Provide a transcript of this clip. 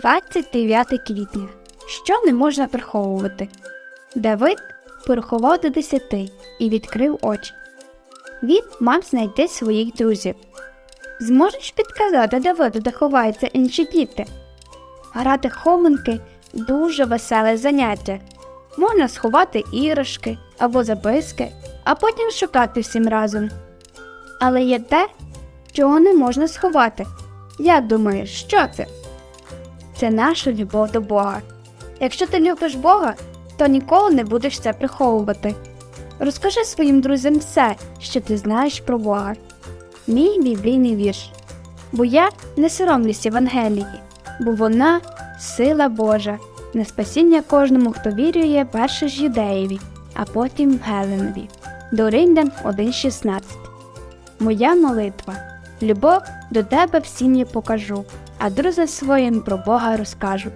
29 квітня. Що не можна приховувати? Давид порахував до десяти і відкрив очі. Він мав знайти своїх друзів. Зможеш підказати Давиду, де ховаються інші діти? Грати хованки дуже веселе заняття. Можна сховати іграшки або записки, а потім шукати всім разом. Але є те, чого не можна сховати. Як думаєш, що це? Це наша любов до Бога. Якщо ти любиш Бога, то ніколи не будеш це приховувати. Розкажи своїм друзям все, що ти знаєш про Бога. Мій біблійний вірш. Бо я не соромлюсь Євангелії, бо вона сила Божа, на спасіння кожному, хто вірює перше ж юдеєві, а потім Геленові. До Римлян 1.16. Моя молитва. Любов до тебе всім я покажу, а друзям своїм про Бога розкажу.